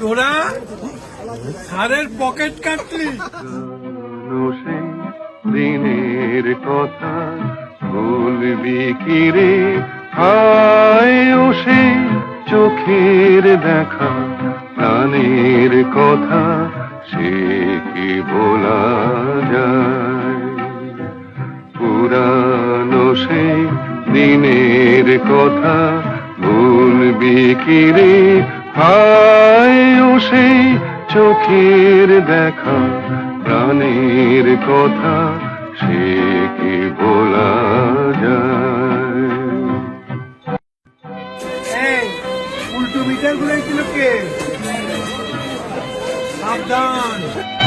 তোরা সারের পকেট কাটলি। দিনের কথা বলবি কি রে হায় সে চোখের দেখা, প্রাণের কথা সে কি বলা যায়? পুরানো সে দিনের কথা ভুলবি কি রে হায় সেই চোখের দেখা প্রাণের কথা সে কি বলা যায়? উল্টো মিটার কে? সাবধান।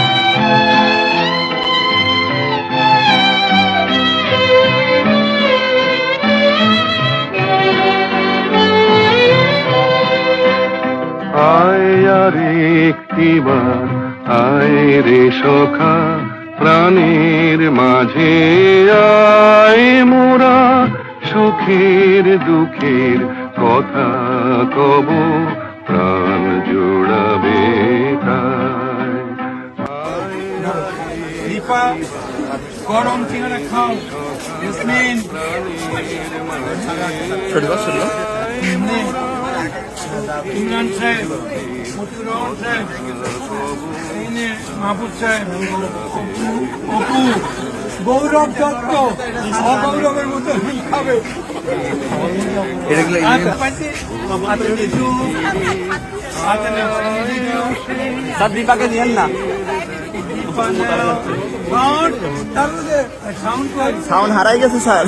একটিবার। আয় রে সখা প্রাণের মাঝে আয় মোরা সুখের দুঃখের কথা কব প্রাণ জোড়াবে দীপা গরম সিঙ্গারা খাও জেসমিন। ইমরান সাহেব মতিউর রহমান সাহেব মাহবুব সাহেব অপু গৌরব দত্ত অগৌরবের মতো খাবে। স্যার দীপাকে না। সাউন্ড হারাই গেছে স্যার।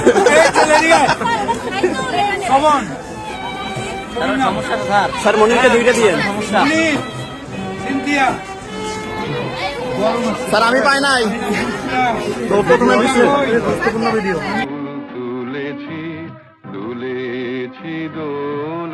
স্যার মনিরকে দুইটা দিয়ে স্যার আমি পাই নাই। গুরুত্বপূর্ণ বিষয় গুরুত্বপূর্ণ ভিডিও। তুলেছি তুলেছি দোল।